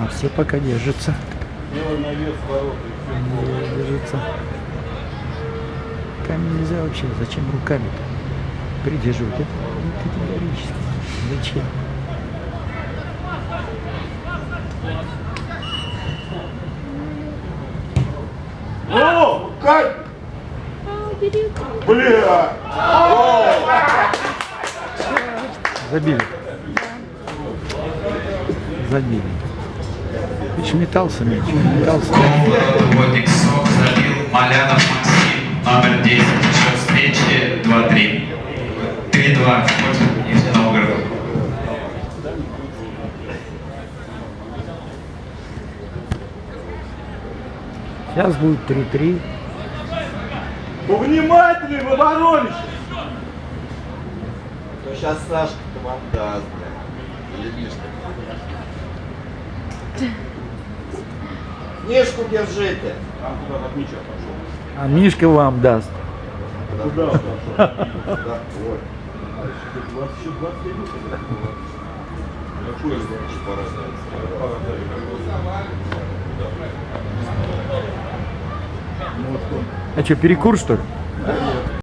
А все пока. Не держится. Камень нельзя вообще. Зачем руками-то придерживать? Это категорически. Зачем? О, Кать! Бля! Забили. Забили. Видишь, метался мяч. Метался. Водник СОК забил Малянов Максим, номер 10. Счет встречи 2-3. 3-2 в пользу Нижнего Новгорода. Сейчас будет 3-3. Повнимательнее в обороне! То сейчас Сашка вам даст, бля. Или Мишка. Книжку держите. Там куда от мяча пошел. А Мишка вам даст. Куда он пошел? Да, ой. Еще 20 минут. Какую значит пора А что, перекур что ли?